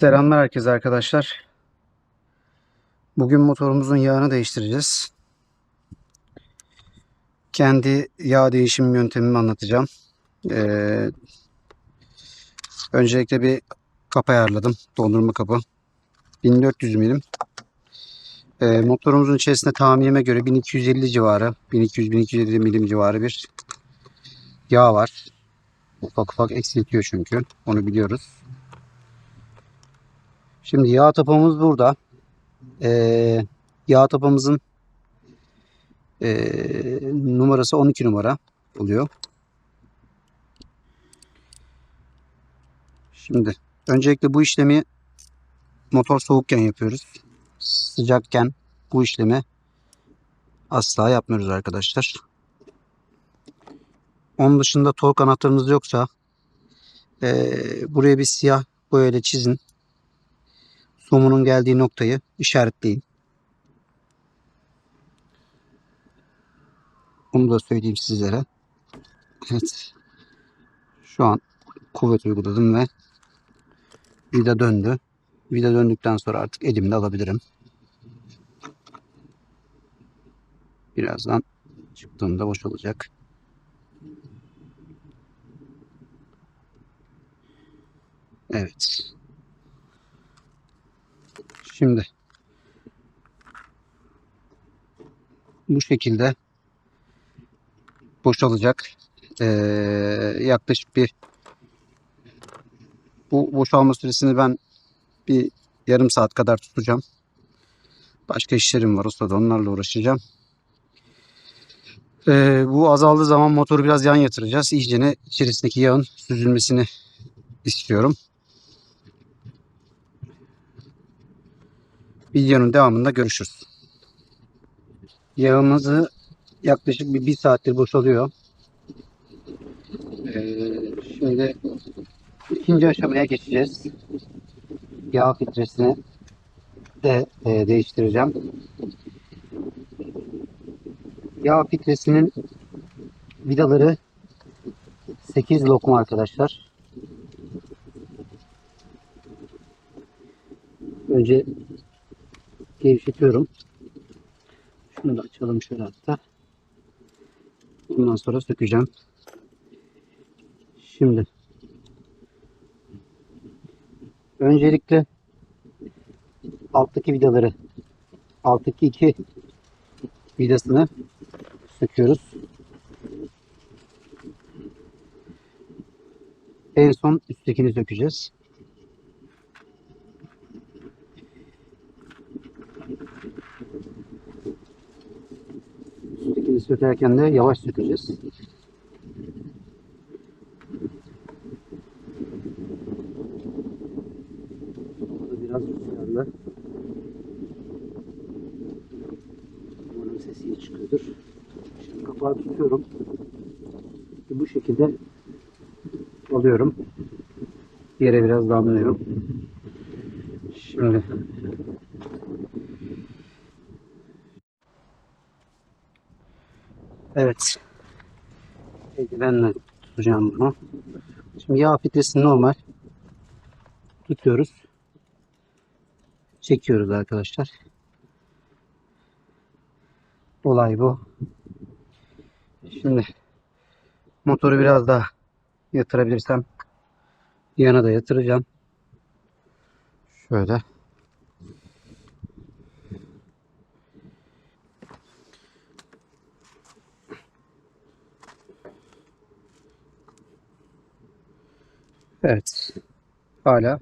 Selamlar herkese arkadaşlar. Bugün motorumuzun yağını değiştireceğiz. Kendi yağ değişim yöntemimi anlatacağım. Ee, öncelikle bir kap ayarladım. Dondurma kapı. 1400 milim. Ee, motorumuzun içerisinde tahminime göre 1250 civarı, 1200-1250 milim civarı bir yağ var. Ufak ufak eksiltiyor çünkü. Onu biliyoruz. Şimdi yağ tapamız burada. Ee, yağ tapamızın ee, numarası 12 numara oluyor. Şimdi öncelikle bu işlemi motor soğukken yapıyoruz. Sıcakken bu işlemi asla yapmıyoruz arkadaşlar. Onun dışında tork anahtarınız yoksa ee, buraya bir siyah boyayla çizin somunun geldiği noktayı işaretleyin. Bunu da söyleyeyim sizlere. Evet. Şu an kuvvet uyguladım ve vida döndü. Vida döndükten sonra artık elimle alabilirim. Birazdan çıktığında boşalacak. Evet. Şimdi bu şekilde boşalacak. Ee, yaklaşık bir bu boşalma süresini ben bir yarım saat kadar tutacağım. Başka işlerim var ustada onlarla uğraşacağım. Ee, bu azaldığı zaman motoru biraz yan yatıracağız. İyicene içerisindeki yağın süzülmesini istiyorum. Videonun devamında görüşürüz. Yağımızı yaklaşık bir, bir saattir boşalıyor. Ee, şimdi ikinci aşamaya geçeceğiz. Yağ filtresini de e, değiştireceğim. Yağ filtresinin vidaları 8 lokum arkadaşlar. Önce gevşetiyorum. Şunu da açalım şöyle hatta. Bundan sonra sökeceğim. Şimdi öncelikle alttaki vidaları alttaki iki vidasını söküyoruz. En son üsttekini sökeceğiz. Üsttekini sökerken de yavaş sökeceğiz. Burada biraz rüzgarlı. Umarım sesi iyi çıkıyordur. Şimdi kapağı tutuyorum. Bu şekilde alıyorum. Yere biraz damlıyorum. Şimdi Evet. Eldivenle tutacağım bunu. Şimdi yağ filtresi normal. Tutuyoruz. Çekiyoruz arkadaşlar. Olay bu. Şimdi motoru biraz daha yatırabilirsem yana da yatıracağım. Şöyle. Evet. Hala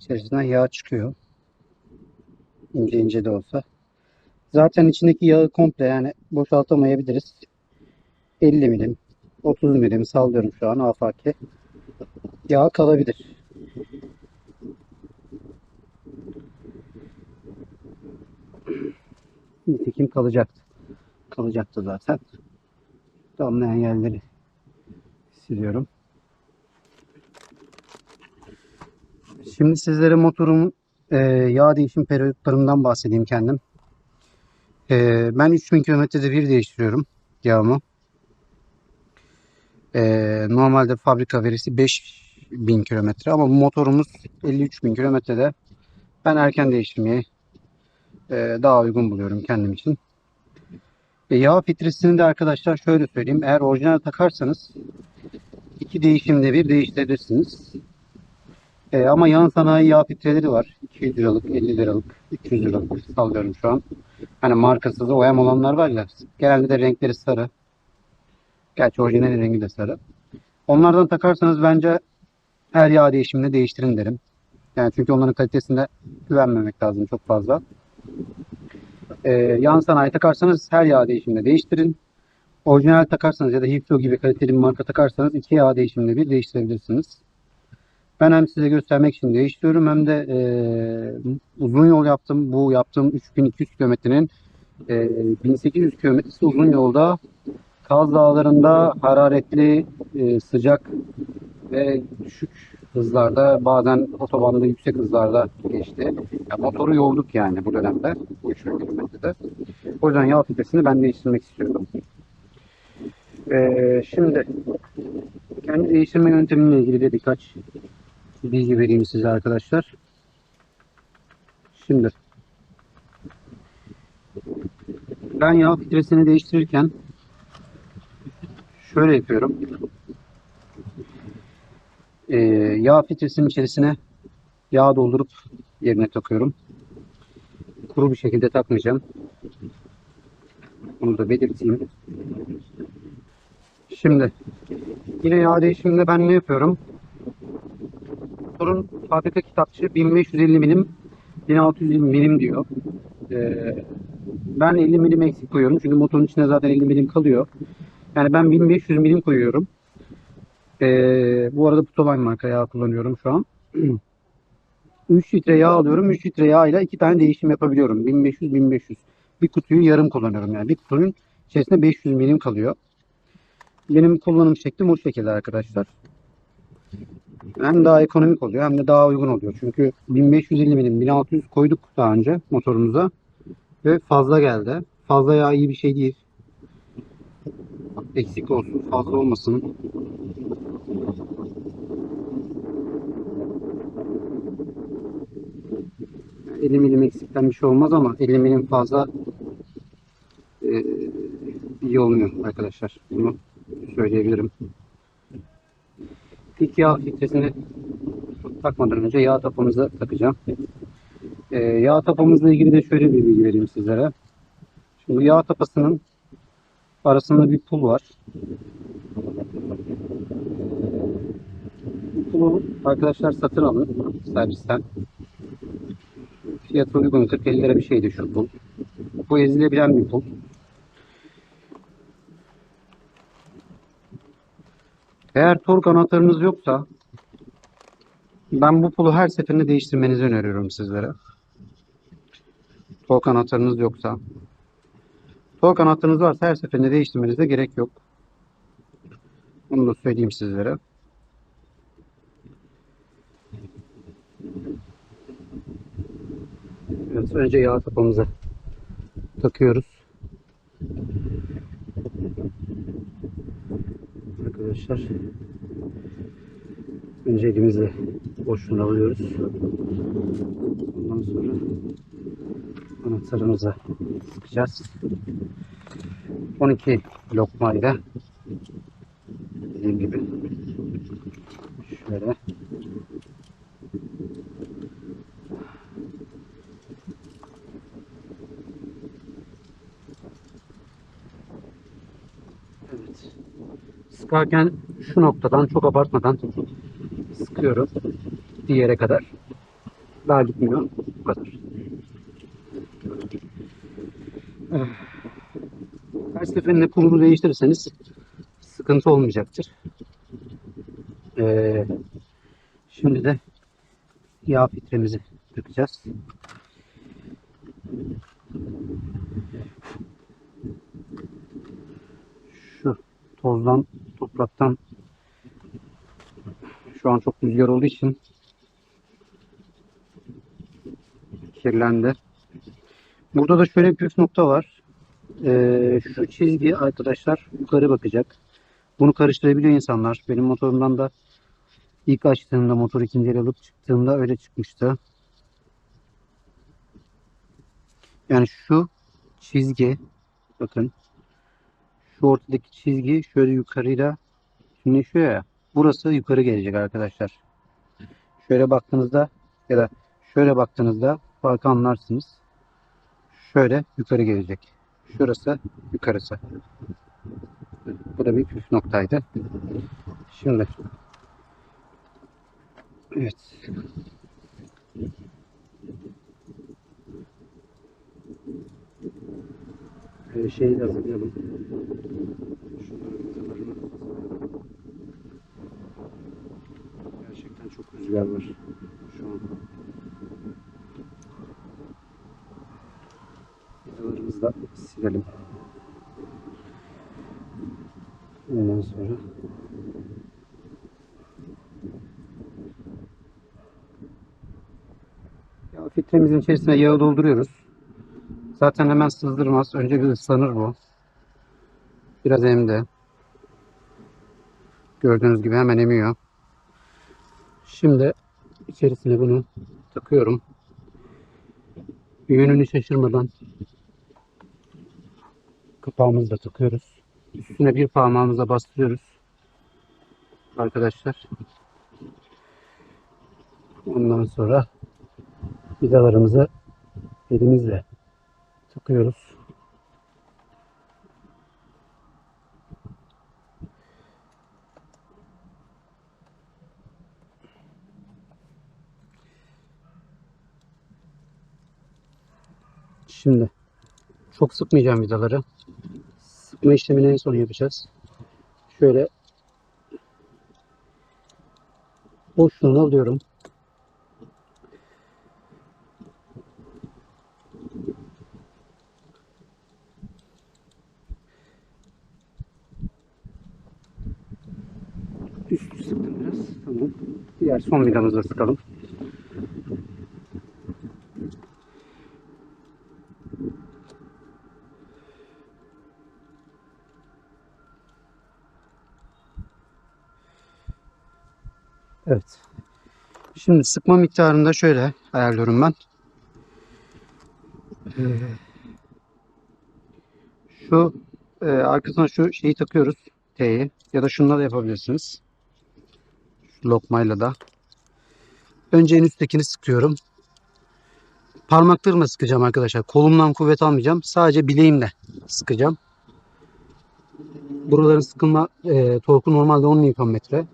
içerisinden yağ çıkıyor. İnce ince de olsa. Zaten içindeki yağı komple yani boşaltamayabiliriz. 50 milim, 30 milim sallıyorum şu an afaki. Yağ kalabilir. Nitekim kalacaktı. Kalacaktı zaten. Damlayan yerleri siliyorum. Şimdi sizlere motorun e, yağ değişim periyotlarından bahsedeyim kendim. E, ben 3000 kilometrede bir değiştiriyorum yağımı. E, normalde fabrika verisi 5 bin kilometre ama bu motorumuz 53 bin kilometrede. Ben erken değiştirmeyi e, daha uygun buluyorum kendim için. E, yağ filtresini de arkadaşlar şöyle söyleyeyim. Eğer orijinal takarsanız iki değişimde bir değiştirebilirsiniz. E, ama yan sanayi yağ filtreleri var. 200 liralık, 50 liralık, 300 liralık sallıyorum şu an. Hani markasız OEM olanlar var ya. Genelde de renkleri sarı. Gerçi orijinal rengi de sarı. Onlardan takarsanız bence her yağ değişiminde değiştirin derim. Yani çünkü onların kalitesine güvenmemek lazım çok fazla. Ee, yan sanayi takarsanız her yağ değişiminde değiştirin. Orijinal takarsanız ya da Hipso gibi kaliteli bir marka takarsanız iki yağ değişiminde bir değiştirebilirsiniz. Ben hem size göstermek için değiştiriyorum hem de e, uzun yol yaptım. Bu yaptığım 3200 kilometrenin e, 1800 kilometresi uzun yolda Kaz Dağları'nda hararetli, e, sıcak ve düşük hızlarda bazen otobanda yüksek hızlarda geçti. Ya motoru yorduk yani bu dönemde. Bu 3000 kilometrede. O yüzden yağ filtresini ben değiştirmek istiyorum. Ee, şimdi kendi değiştirme yöntemimle ilgili de birkaç bilgi vereyim size arkadaşlar. Şimdi ben yağ filtresini değiştirirken şöyle yapıyorum. Ee, yağ filtresinin içerisine yağ doldurup yerine takıyorum. Kuru bir şekilde takmayacağım. Bunu da belirteyim. Şimdi yine yağ değişiminde ben ne yapıyorum? Motorun fabrika kitapçı 1550 milim 1650 milim diyor. Ee, ben 50 milim eksik koyuyorum. Çünkü motorun içinde zaten 50 milim kalıyor. Yani ben 1500 milim koyuyorum. Ee, bu arada Putoline marka yağ kullanıyorum şu an. 3 litre yağ alıyorum. 3 litre yağ ile 2 tane değişim yapabiliyorum. 1500-1500. Bir kutuyu yarım kullanıyorum yani. Bir kutunun içerisinde 500 milim kalıyor. Benim kullanım şeklim o şekilde arkadaşlar. Hem daha ekonomik oluyor hem de daha uygun oluyor. Çünkü 1550 milim 1600 koyduk daha önce motorumuza. Ve fazla geldi. Fazla yağ iyi bir şey değil. Eksik olsun, fazla olmasın. Yani 50 milim eksikten bir şey olmaz ama 50 milim fazla e, iyi olmuyor arkadaşlar. Bunu söyleyebilirim. İlk yağ filtresini takmadan önce yağ tapamızı takacağım. E, yağ tapamızla ilgili de şöyle bir bilgi vereyim sizlere. Şimdi yağ tapasının arasında bir pul var. Bu pulu arkadaşlar satın alın servisten. Fiyatı uygun 40-50 lira bir şeydi şu pul. Bu ezilebilen bir pul. Eğer tork anahtarınız yoksa ben bu pulu her seferinde değiştirmenizi öneriyorum sizlere. Tork anahtarınız yoksa. Tork anahtarınız varsa her seferinde değiştirmenize gerek yok. Onu da söyleyeyim sizlere. Evet, önce yağ tapamızı takıyoruz. Arkadaşlar önce elimizle boşluğunu alıyoruz. Ondan sonra anahtarımıza sıkacağız. 12 lokmayla dediğim gibi şöyle Sıkarken şu noktadan çok abartmadan sıkıyorum diğere kadar. Daha gitmiyor. Bu kadar. Her seferinde pulunu değiştirirseniz sıkıntı olmayacaktır. Ee, şimdi de yağ filtremizi takacağız. Şu tozdan, topraktan şu an çok rüzgar olduğu için kirlendi. Burada da şöyle bir püf nokta var. Ee, şu çizgi arkadaşlar yukarı bakacak. Bunu karıştırabiliyor insanlar. Benim motorumdan da İlk açtığımda motor ikinci el alıp çıktığımda öyle çıkmıştı. Yani şu çizgi bakın şu ortadaki çizgi şöyle yukarıyla tümleşiyor ya. Burası yukarı gelecek arkadaşlar. Şöyle baktığınızda ya da şöyle baktığınızda farkı anlarsınız. Şöyle yukarı gelecek. Şurası yukarısı. Bu da bir püf noktaydı. Şimdi evet. Ee, şeyi de hazırlayalım. Şunların vidalarını hazırlayalım. Gerçekten çok rüzgar var şu an. Vidalarımızı da silelim. Ondan sonra ya filtremizin içerisine yağı dolduruyoruz. Zaten hemen sızdırmaz. Önce bir ıslanır bu. Biraz emdi. Gördüğünüz gibi hemen emiyor. Şimdi içerisine bunu takıyorum. Yönünü şaşırmadan kapağımızı da takıyoruz. Üstüne bir parmağımıza bastırıyoruz. Arkadaşlar. Ondan sonra vidalarımızı elimizle takıyoruz. Şimdi çok sıkmayacağım vidaları. Sıkma işlemini en son yapacağız. Şöyle boşluğunu alıyorum. Üstü sıktım biraz. Tamam. Diğer son vidamızı da sıkalım. Evet. Şimdi sıkma miktarını da şöyle ayarlıyorum ben. Ee, Şu e, arkasına şu şeyi takıyoruz. T'yi. Ya da şununla da yapabilirsiniz. Şu lokmayla da. Önce en üsttekini sıkıyorum. Parmaklarımla sıkacağım arkadaşlar. Kolumdan kuvvet almayacağım. Sadece bileğimle sıkacağım. Buraların sıkılma e, torku normalde 10 Nm.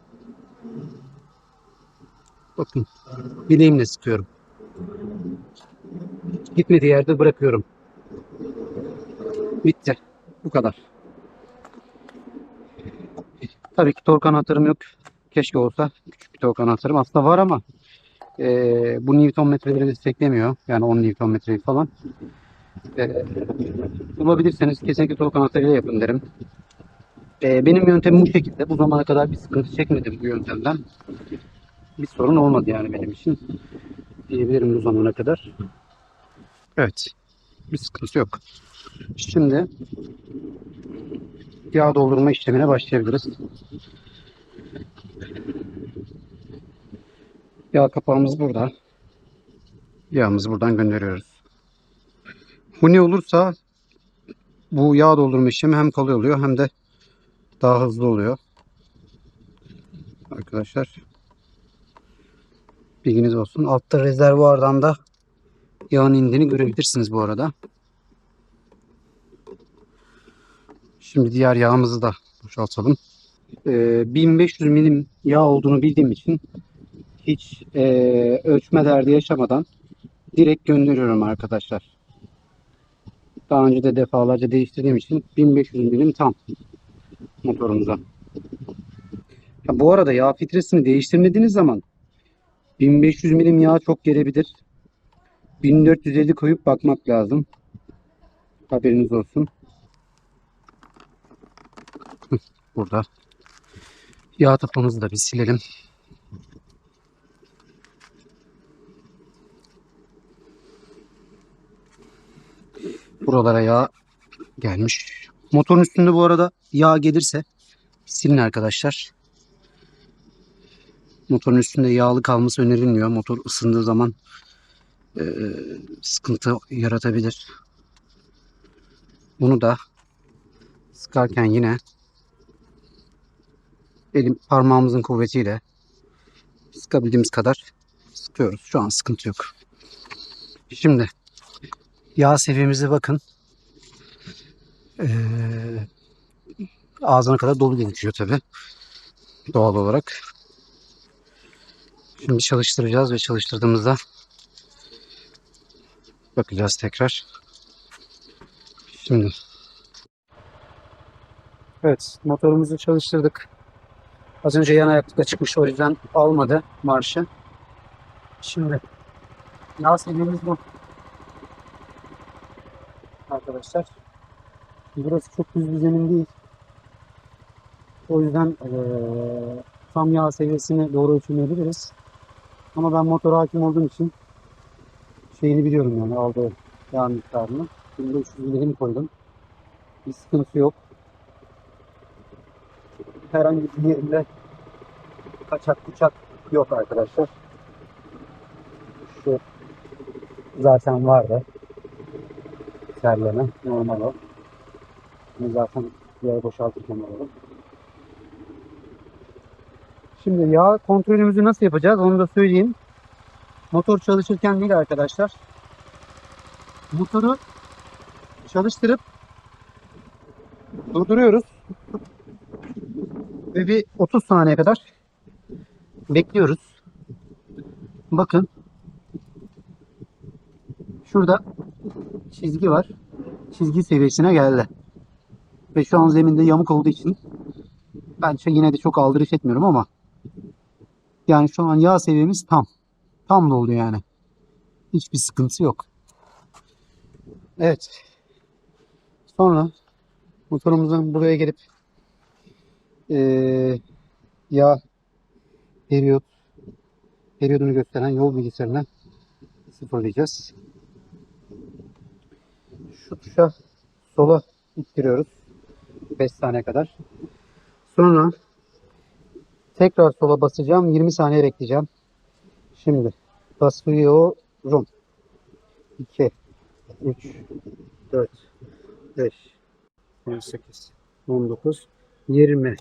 Bakın bileğimle sıkıyorum. Gitmediği yerde bırakıyorum. Bitti. Bu kadar. Tabii ki tork anahtarım yok. Keşke olsa küçük bir tork anahtarım. Aslında var ama eee, bu Newton metreleri desteklemiyor. Yani 10 Newton metreyi falan. Eee, bulabilirseniz kesinlikle tork anahtarıyla yapın derim. Eee, benim yöntemim bu şekilde. Bu zamana kadar bir sıkıntı çekmedim bu yöntemden. Bir sorun olmadı yani benim için. Diyebilirim bu zamana kadar. Evet. Bir sıkıntı yok. Şimdi yağ doldurma işlemine başlayabiliriz. Yağ kapağımız burada. Yağımızı buradan gönderiyoruz. Bu ne olursa bu yağ doldurma işlemi hem kolay oluyor hem de daha hızlı oluyor. Arkadaşlar bilginiz olsun. Altta rezervuardan da yağın indiğini görebilirsiniz bu arada. Şimdi diğer yağımızı da boşaltalım. Ee, 1500 milim yağ olduğunu bildiğim için hiç e, ölçme derdi yaşamadan direkt gönderiyorum arkadaşlar. Daha önce de defalarca değiştirdiğim için 1500 milim tam motorumuza. Ha, bu arada yağ filtresini değiştirmediğiniz zaman 1500 milim yağ çok gelebilir. 1450 koyup bakmak lazım. Haberiniz olsun. Burada. Yağ tapamızı da bir silelim. Buralara yağ gelmiş. Motorun üstünde bu arada yağ gelirse silin arkadaşlar. Motorun üstünde yağlı kalması önerilmiyor. Motor ısındığı zaman e, sıkıntı yaratabilir. Bunu da sıkarken yine elim parmağımızın kuvvetiyle sıkabildiğimiz kadar sıkıyoruz. Şu an sıkıntı yok. Şimdi yağ seviyemize bakın. Ee, ağzına kadar dolu gözüküyor tabi. Doğal olarak. Şimdi çalıştıracağız ve çalıştırdığımızda bakacağız tekrar. Şimdi Evet motorumuzu çalıştırdık. Az önce yan ayaklıkla çıkmıştı o yüzden almadı marşı. Şimdi yağ seviyemiz bu. Arkadaşlar. Burası çok düz bir zemin değil. O yüzden eee, tam yağ seviyesini doğru ölçmeyebiliriz. Ama ben motora hakim olduğum için şeyini biliyorum yani aldığı yağ miktarını. 1500 milim koydum. Bir sıkıntı yok. Herhangi bir yerinde kaçak kuçak yok arkadaşlar. Şu zaten vardı. Terleme normal o. Bunu zaten yağı boşaltırken alalım. Şimdi yağ kontrolümüzü nasıl yapacağız onu da söyleyeyim. Motor çalışırken değil arkadaşlar. Motoru çalıştırıp durduruyoruz. Ve bir 30 saniye kadar bekliyoruz. Bakın. Şurada çizgi var. Çizgi seviyesine geldi. Ve şu an zeminde yamuk olduğu için ben yine de çok aldırış etmiyorum ama yani şu an yağ seviyemiz tam. Tam doldu yani. Hiçbir sıkıntı yok. Evet. Sonra motorumuzun buraya gelip eee yağ periyot periyodunu gösteren yol bilgisayarına sıfırlayacağız. Şu tuşa sola ittiriyoruz. 5 saniye kadar. Sonra tekrar sola basacağım. 20 saniye bekleyeceğim. Şimdi basıyorum. 2 3 4 5 18 19 20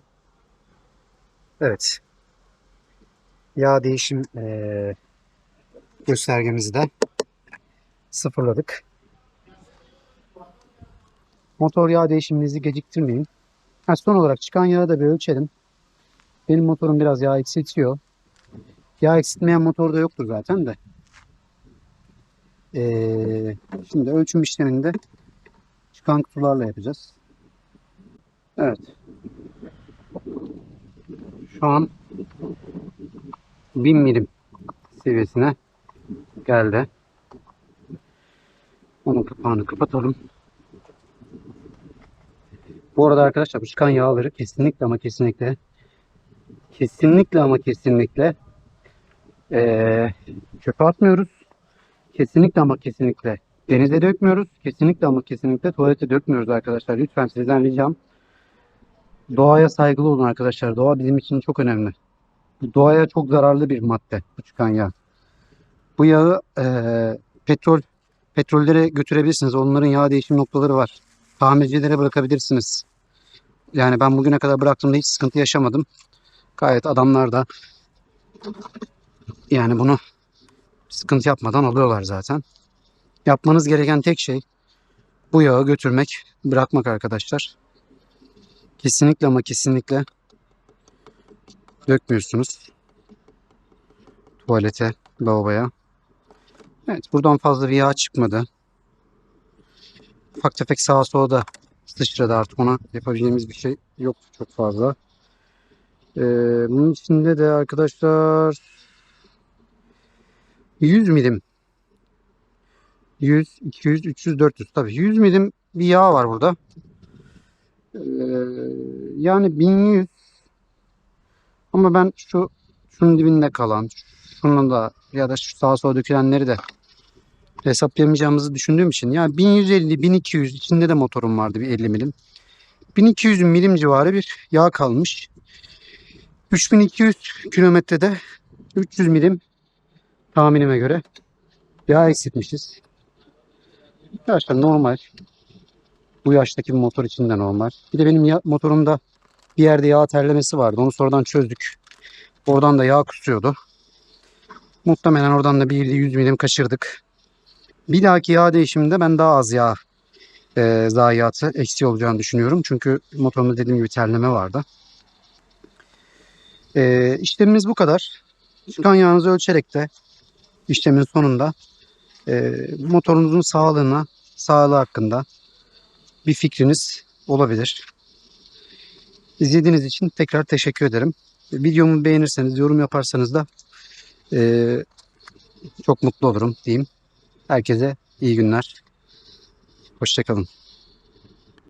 Evet. Yağ değişim eee göstergemizi de sıfırladık. Motor yağ değişiminizi geciktirmeyin. Ha, son olarak çıkan yağı da bir ölçelim. Benim motorum biraz yağ eksiltiyor. Yağ eksiltmeyen motorda yoktur zaten de. Ee, şimdi ölçüm işlemini de çıkan kutularla yapacağız. Evet. Şu an 1000 milim seviyesine geldi. Onun kapağını kapatalım. Bu arada arkadaşlar bu çıkan yağları kesinlikle ama kesinlikle kesinlikle ama kesinlikle eee çöpe atmıyoruz. Kesinlikle ama kesinlikle denize dökmüyoruz. Kesinlikle ama kesinlikle tuvalete dökmüyoruz arkadaşlar. Lütfen sizden ricam doğaya saygılı olun arkadaşlar. Doğa bizim için çok önemli. Doğaya çok zararlı bir madde bu çıkan yağ. Bu yağı eee, petrol petrollere götürebilirsiniz. Onların yağ değişim noktaları var. Tamircilere bırakabilirsiniz. Yani ben bugüne kadar bıraktığımda hiç sıkıntı yaşamadım. Gayet adamlar da yani bunu sıkıntı yapmadan alıyorlar zaten. Yapmanız gereken tek şey bu yağı götürmek, bırakmak arkadaşlar. Kesinlikle ama kesinlikle dökmüyorsunuz. Tuvalete, lavaboya. Evet buradan fazla bir yağ çıkmadı. Ufak tefek sağa sola da sıçradı artık ona yapabileceğimiz bir şey yok çok fazla. Ee, bunun içinde de arkadaşlar 100 milim 100, 200, 300, 400 tabii 100 milim bir yağ var burada. Ee, yani 1100 ama ben şu şunun dibinde kalan şunun da ya da şu sağa sola dökülenleri de hesaplayamayacağımızı düşündüğüm için yani 1150 1200 içinde de motorum vardı bir 50 milim. 1200 milim civarı bir yağ kalmış. 3200 kilometrede 300 milim tahminime göre yağ eksiltmişiz. Arkadaşlar normal. Bu yaştaki bir motor için de normal. Bir de benim ya- motorumda bir yerde yağ terlemesi vardı. Onu sonradan çözdük. Oradan da yağ kusuyordu. Muhtemelen oradan da bir 100 milim kaçırdık. Bir dahaki yağ değişiminde ben daha az yağ e, zayiatı eksi olacağını düşünüyorum. Çünkü motorumda dediğim gibi terleme vardı. E, işlemimiz bu kadar. Çıkan yağınızı ölçerek de işlemin sonunda e, motorunuzun sağlığına, sağlığı hakkında bir fikriniz olabilir. İzlediğiniz için tekrar teşekkür ederim. Videomu beğenirseniz, yorum yaparsanız da e, çok mutlu olurum diyeyim. Herkese iyi günler. Hoşçakalın.